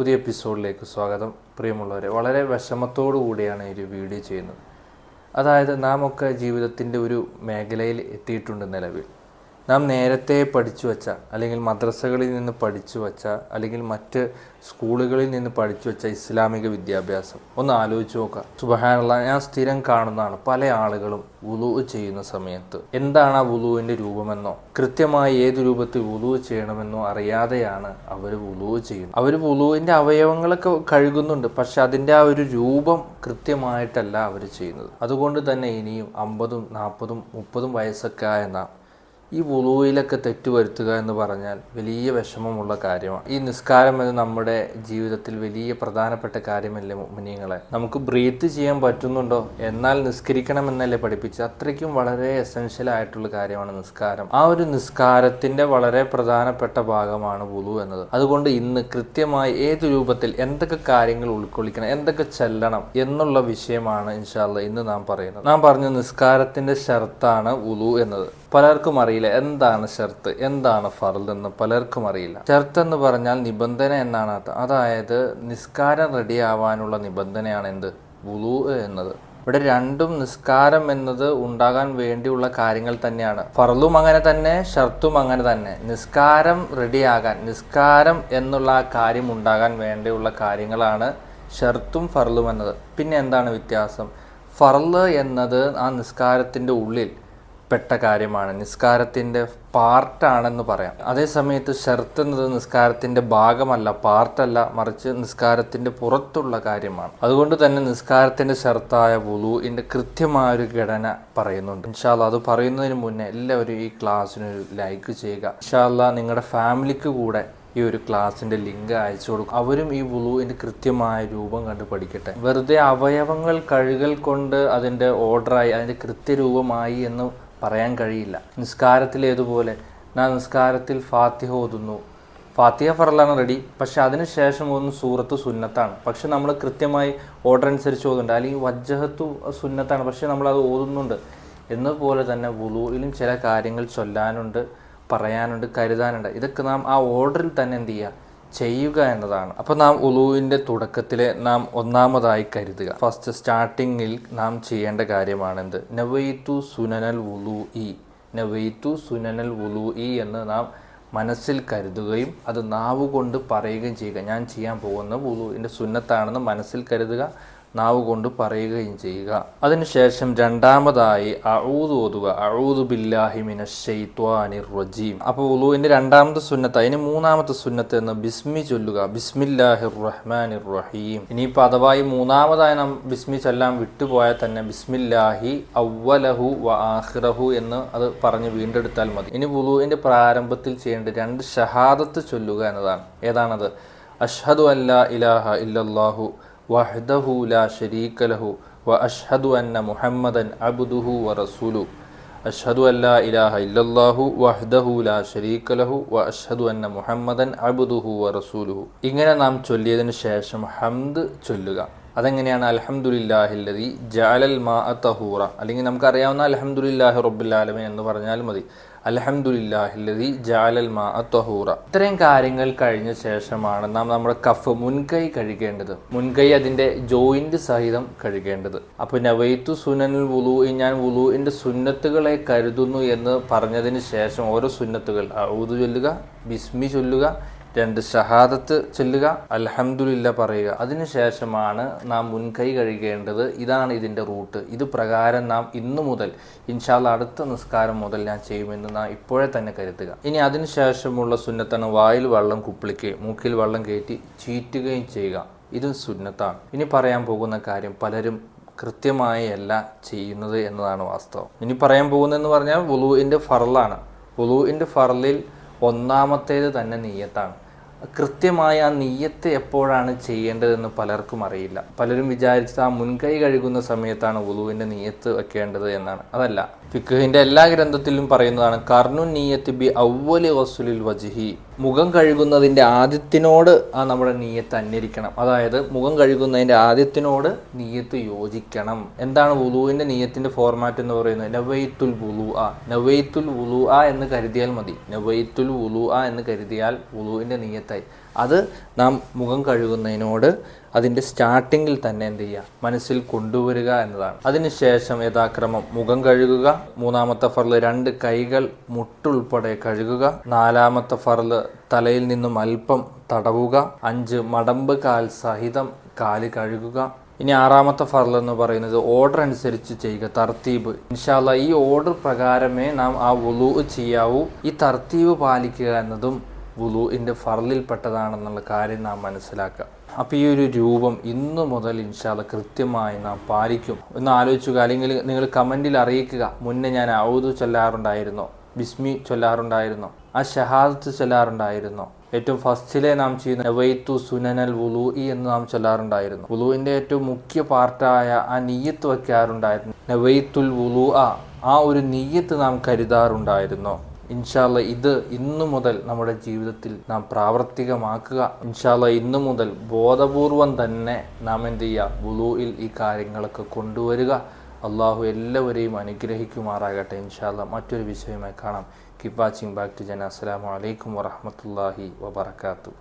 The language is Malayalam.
പുതിയ എപ്പിസോഡിലേക്ക് സ്വാഗതം. പ്രിയമുള്ളവരെ വളരെ വിഷമത്തോടു കൂടിയാണ് ഈ ഒരു വീഡിയോ ചെയ്യുന്നത്. അതായത് നാം ഒക്കെ ജീവിതത്തിന്റെ ഒരു മേഖലയിൽ എത്തിയിട്ടുണ്ട് നിലവിൽ. നാം നേരത്തെ പഠിച്ചു വച്ച അല്ലെങ്കിൽ മദ്രസകളിൽ നിന്ന് പഠിച്ചു വച്ച അല്ലെങ്കിൽ മറ്റ് സ്കൂളുകളിൽ നിന്ന് പഠിച്ചു വച്ച ഇസ്ലാമിക വിദ്യാഭ്യാസം. ഒന്ന് ആലോചിച്ച് നോക്കുക. സുബഹാനുള്ള ഞാൻ സ്ഥിരം കാണുന്നതാണ് പല ആളുകളും വുളു ചെയ്യുന്ന സമയത്ത്. എന്താണ് ആ വുളുവിന്റെ രൂപമെന്നോ? കൃത്യമായി ഏത് രൂപത്തിൽ വുളു ചെയ്യണമെന്നോ അറിയാതെയാണ് അവർ വുളു ചെയ്യുന്നത്. അവർ വുളുവിന്റെ അവയവങ്ങളൊക്കെ കഴുകുന്നുണ്ട് പക്ഷെ അതിന്റെ ആ ഒരു രൂപം കൃത്യമായിട്ടല്ല അവർ ചെയ്യുന്നത്. അതുകൊണ്ട് തന്നെ ഇനിയും അമ്പതും നാൽപ്പതും മുപ്പതും വയസ്സൊക്കെ ആയ ഈ വുളുവിലൊക്കെ തെറ്റ് വരുത്തുക എന്ന് പറഞ്ഞാൽ വലിയ വിഷമമുള്ള കാര്യമാണ്. ഈ നിസ്കാരം എന്ന് നമ്മുടെ ജീവിതത്തിൽ വലിയ പ്രധാനപ്പെട്ട കാര്യമല്ലേ മുനിങ്ങളെ നമുക്ക് ബ്രീത്ത് ചെയ്യാൻ പറ്റുന്നുണ്ടോ? എന്നാൽ നിസ്കരിക്കണം എന്നല്ലേ പഠിപ്പിച്ച് അത്രയ്ക്കും വളരെ എസെൻഷ്യൽ ആയിട്ടുള്ള കാര്യമാണ് നിസ്കാരം. ആ ഒരു നിസ്കാരത്തിന്റെ വളരെ പ്രധാനപ്പെട്ട ഭാഗമാണ് വുളു എന്നത്. അതുകൊണ്ട് ഇന്ന് കൃത്യമായി ഏത് രൂപത്തിൽ എന്തൊക്കെ കാര്യങ്ങൾ ഉൾക്കൊള്ളിക്കണം എന്തൊക്കെ ചെല്ലണം എന്നുള്ള വിഷയമാണ് ഇൻഷാല്ല ഇന്ന് നാം പറയുന്നത്. നാം പറഞ്ഞ നിസ്കാരത്തിന്റെ ഷർത്താണ് വുളു എന്നത്. പലർക്കും അറിയില്ല. എന്താണ് ഷർത്ത്? എന്താണ് ഫർദ് എന്ന് പലർക്കും അറിയില്ല. ഷർത്ത് എന്ന് പറഞ്ഞാൽ നിബന്ധന എന്നാണ് അതായത് നിസ്കാരം റെഡി ആവാനുള്ള നിബന്ധനയാണ് എന്ത്? വുളു എന്നത്. ഇവിടെ രണ്ടും നിസ്കാരം എന്നത് ഉണ്ടാകാൻ വേണ്ടിയുള്ള കാര്യങ്ങൾ തന്നെയാണ്. ഫർളും അങ്ങനെ തന്നെ ഷർത്തും അങ്ങനെ തന്നെ. നിസ്കാരം റെഡിയാകാൻ നിസ്കാരം എന്നുള്ള ആ കാര്യം ഉണ്ടാകാൻ വേണ്ടിയുള്ള കാര്യങ്ങളാണ് ഷർത്തും ഫർളും എന്നത്. പിന്നെ എന്താണ് വ്യത്യാസം? ഫർൾ എന്നത് ആ നിസ്കാരത്തിന്റെ ഉള്ളിൽ പെട്ട കാര്യമാണ്. നിസ്കാരത്തിന്റെ പാർട്ടാണെന്ന് പറയാം. അതേ സമയത്ത് ഷർത്ത് എന്നത് നിസ്കാരത്തിന്റെ ഭാഗമല്ല പാർട്ടല്ല മറിച്ച് നിസ്കാരത്തിന്റെ പുറത്തുള്ള കാര്യമാണ്. അതുകൊണ്ട് തന്നെ നിസ്കാരത്തിന്റെ ഷർത്തായ വുളുവിന്റെ കൃത്യമായ ഒരു ഘടന പറയുന്നുണ്ട്. ഇൻഷാല്ല അത് പറയുന്നതിന് മുന്നേ എല്ലാവരും ഈ ക്ലാസ്സിനൊരു ലൈക്ക് ചെയ്യുക. ഇൻഷാല്ല നിങ്ങളുടെ ഫാമിലിക്ക് കൂടെ ഈ ഒരു ക്ലാസ്സിന്റെ ലിങ്ക് അയച്ചു കൊടുക്കും അവരും ഈ വുളുവിന്റെ കൃത്യമായ രൂപം കണ്ട് പഠിക്കട്ടെ. വെറുതെ അവയവങ്ങൾ കഴുകൽ കൊണ്ട് അതിന്റെ ഓർഡറായി അതിന്റെ കൃത്യരൂപമായി എന്ന് പറയാൻ കഴിയില്ല. നിസ്കാരത്തിൽ ഏതുപോലെ? ഞാൻ നിസ്കാരത്തിൽ ഫാത്തിഹ ഓതുന്നു. ഫാത്തിഹ ഫറലാണ് റെഡി പക്ഷെ അതിനുശേഷം ഒന്ന് സൂറത്ത് സുന്നത്താണ്. പക്ഷെ നമ്മൾ കൃത്യമായി ഓർഡർ അനുസരിച്ച് ഓതുന്നുണ്ട്. അല്ലെങ്കിൽ വജ്ജഹത്തു സുന്നത്താണ്. പക്ഷേ നമ്മളത് ഓതുന്നുണ്ട്. എന്നതുപോലെ തന്നെ വുളുവിലും ചില കാര്യങ്ങൾ ചൊല്ലാനുണ്ട് പറയാനുണ്ട് കരുതാനുണ്ട്. ഇതൊക്കെ നാം ആ ഓർഡറിൽ തന്നെ എന്ത് ചെയ്യുക? ചെയ്യുക എന്നതാണ്. അപ്പോൾ നാം ഉളുവിന്റെ തുടക്കത്തിലെ നാം ഒന്നാമതായി കരുതുക. ഫസ്റ്റ് സ്റ്റാർട്ടിങ്ങിൽ നാം ചെയ്യേണ്ട കാര്യമാണെന്ത്? നവൈത്തു സുനനൽ ഉലു ഇ നവൈത്തു സുനനൽ ഉലു ഇ എന്ന് നാം മനസ്സിൽ കരുതുകയും അത് നാവുകൊണ്ട് പറയുകയും ചെയ്യുക. ഞാൻ ചെയ്യാൻ പോകുന്ന ഉലുവിന്റെ സുന്നത്താണെന്ന് മനസ്സിൽ കരുതുക. നാവ് കൊണ്ട് പറയുകയും ചെയ്യുക. അതിനുശേഷം രണ്ടാമതായി അഴൂത് ഓതുക അഊദു ബില്ലാഹിമിന മിനശ്ശൈത്വാനിർ റജീം. അപ്പോൾ ഉലുവിന്റെ രണ്ടാമത്തെ സുന്നത്ത് അതിന് മൂന്നാമത്തെ സുന്നത്ത് എന്ന് ബിസ്മി ചൊല്ലുക. ബിസ്മില്ലാഹിർ റഹ്മാനിർ റഹീം. ഇനിയിപ്പോൾ അഥവാ ഈ മൂന്നാമതായി നാം ബിസ്മി ചൊല്ലാൻ വിട്ടുപോയാൽ തന്നെ ബിസ്മില്ലാഹി അവ്വലഹു വ ആഹിറഹു എന്ന് അത് പറഞ്ഞ് വീണ്ടെടുത്താൽ മതി. ഇനി ഉലുവിന്റെ പ്രാരംഭത്തിൽ ചെയ്യേണ്ട രണ്ട് ഷഹാദത്ത് ചൊല്ലുക എന്നതാണ്. ഏതാണത്? അഷ്ഹദു അല്ലാ ഇലാഹ ഇല്ലല്ലാഹു വഹ്ദഹു ലാ ഷരീക ലഹു വ അഷ്ഹദു അന്ന മുഹമ്മദൻ അബ്ദുഹു വ റസൂലു. അഷ്ഹദു അല്ലാ ഇലാഹ ഇല്ലല്ലാഹു വഹ്ദഹു ലാ ഷരീക ലഹു വ അഷ്ഹദു അന്ന മുഹമ്മദൻ അബ്ദുഹു വ റസൂലുഹു ഇങ്ങനെ നാം ചൊല്ലിയതിനു ശേഷം ഹംദ് ചൊല്ലുക. അതെങ്ങനെയാണ്? അലഹമുല്ലാഹില്ലതി ജാലൽ മാ തഹൂറ. അല്ലെങ്കിൽ നമുക്കറിയാവുന്ന റബ്ബിൽ ആലമീൻ എന്ന് പറഞ്ഞാൽ മതി. അൽഹംദുലില്ലാഹില്ലതി ജാലൽ മാ തഹൂറ. ഇത്രയും കാര്യങ്ങൾ കഴിഞ്ഞ ശേഷമാണ് നാം നമ്മുടെ കഫ് മുൻകൈ കഴുകേണ്ടത്. മുൻകൈ അതിന്റെ ജോയിന്റ് സഹിതം കഴുകേണ്ടത്. അപ്പോൾ നവൈത്തു സുനനിൽ വുളു ഞാൻ വുളുവിന്റെ സുന്നത്തുകളെ കരുതുന്നു എന്ന് പറഞ്ഞതിന് ശേഷം ഓരോ സുന്നത്തുകൾ ഊതു ചൊല്ലുക ബിസ്മി ചൊല്ലുക രണ്ട് ഷഹാദത്ത് ചൊല്ലുക അലഹമുല്ല പറയുക. അതിനുശേഷമാണ് നാം മുൻകൈ കഴുകേണ്ടത്. ഇതാണ് ഇതിന്റെ റൂട്ട്. ഇത് പ്രകാരം നാം ഇന്നു മുതൽ ഇൻഷാല്ല അടുത്ത നിസ്കാരം മുതൽ ഞാൻ ചെയ്യുമെന്ന് നാം ഇപ്പോഴേ തന്നെ കരുതുക. ഇനി അതിനുശേഷമുള്ള സുന്നത്താണ് വായിൽ വെള്ളം കുപ്പിളിക്കുകയും മൂക്കിൽ വെള്ളം കയറ്റി ചീറ്റുകയും ചെയ്യുക. ഇതും സുന്നത്താണ്. ഇനി പറയാൻ പോകുന്ന കാര്യം പലരും കൃത്യമായി അല്ല ചെയ്യുന്നത് എന്നതാണ് വാസ്തവം. ഇനി പറയാൻ പോകുന്നതെന്ന് പറഞ്ഞാൽ വുളുവിന്റെ ഫറലാണ് വുളുവിന്റെ ഫറലിൽ ഒന്നാമത്തേത് തന്നെ നീയത്താണ് കൃത്യമായ ആ നീയത്ത് എപ്പോഴാണ് ചെയ്യേണ്ടതെന്ന് പലർക്കും അറിയില്ല. പലരും വിചാരിച്ചത് ആ മുൻകൈ കഴുകുന്ന സമയത്താണ് ഉളുവിന്റെ നീയത്ത് വെക്കേണ്ടത് എന്നാണ്. അതല്ല. ഫിഖുഹിന്റെ എല്ലാ ഗ്രന്ഥത്തിലും പറയുന്നതാണ് കർണു നീയത്ത് ബി ഔവലി വസുലിൽ വജിഹി. മുഖം കഴുകുന്നതിന്റെ ആദ്യത്തിനോട് ആ നമ്മുടെ നീയത്ത് അന്വരിക്കണം. അതായത് മുഖം കഴുകുന്നതിന്റെ ആദ്യത്തിനോട് നീയത്ത് യോജിക്കണം. എന്താണ് വുലുവിന്റെ നീയത്തിന്റെ ഫോർമാറ്റ് എന്ന് പറയുന്നത്? നവൈത്തുൽ വുലു ആ നവൈത്തുൽ വുലു ആ എന്ന് കരുതിയാൽ മതി. നവൈത്തുൽ വുലു ആ എന്ന് കരുതിയാൽ വുലുവിന്റെ നീയത്തായി. അത് നാം മുഖം കഴുകുന്നതിനോട് അതിന്റെ സ്റ്റാർട്ടിങ്ങിൽ തന്നെ എന്ത് ചെയ്യുക? മനസ്സിൽ കൊണ്ടുവരിക എന്നതാണ്. അതിനുശേഷം യഥാക്രമം മുഖം കഴുകുക. മൂന്നാമത്തെ ഫറൽ രണ്ട് കൈകൾ മുട്ടുൾപ്പെടെ കഴുകുക. നാലാമത്തെ ഫറൽ തലയിൽ നിന്നും അല്പം തടവുക. അഞ്ച് മടമ്പ് കാൽ സഹിതം കാൽ കഴുകുക. ഇനി ആറാമത്തെ ഫറൽ എന്ന് പറയുന്നത് ഓർഡർ അനുസരിച്ച് ചെയ്യുക. തർത്തീബ്. ഇൻഷാല്ല ഈ ഓർഡർ പ്രകാരമേ നാം ആ വുളു ചെയ്യാവൂ. ഈ തർത്തീബ് പാലിക്കുക എന്നതും വുളുവിന്റെ ഫറലിൽപ്പെട്ടതാണെന്നുള്ള കാര്യം നാം മനസ്സിലാക്കുക അപ്പോൾ ഈ ഒരു രൂപം ഇന്ന് മുതൽ ഇൻഷാല്ല കൃത്യമായി നാം പാലിക്കും. ഒന്ന് ആലോചിക്കുക അല്ലെങ്കിൽ നിങ്ങൾ കമന്റിൽ അറിയിക്കുക. മുന്നേ ഞാൻ ഔദു ചൊല്ലാറുണ്ടായിരുന്നോ ബിസ്മി ചൊല്ലാറുണ്ടായിരുന്നോ ആ ഷഹാദത്ത് ചൊല്ലാറുണ്ടായിരുന്നോ. ഏറ്റവും ഫസ്റ്റിലെ നാം ചെയ്യുന്ന നവൈത്തു സുനനൽ വുലു എന്ന് നാം ചൊല്ലാറുണ്ടായിരുന്നു. വുലുവിന്റെ ഏറ്റവും മുഖ്യ പാർട്ടായ ആ നീയത്ത് വയ്ക്കാറുണ്ടായിരുന്നു നവൈത്തുൽ വുലു ആ ഒരു നീയത്ത് നാം കരുതാറുണ്ടായിരുന്നോ. ഇൻഷാല്ല ഇത് ഇന്നു മുതൽ നമ്മുടെ ജീവിതത്തിൽ നാം പ്രാവർത്തികമാക്കുക. ഇൻഷാല്ല ഇന്നു മുതൽ ബോധപൂർവം തന്നെ നാം എന്ത് ചെയ്യുക? ബുലൂയിൽ ഈ കാര്യങ്ങളൊക്കെ കൊണ്ടുവരിക. അള്ളാഹു എല്ലാവരെയും അനുഗ്രഹിക്കുമാറാകട്ടെ ഇൻഷാല്ല മറ്റൊരു വിഷയമായി കാണാം. കീപ് വാച്ചിങ് ബാക്ക് ടു ജന അസ്സാം വലൈക്കും വറഹമത്തല്ലാഹി വബർക്കാത്തു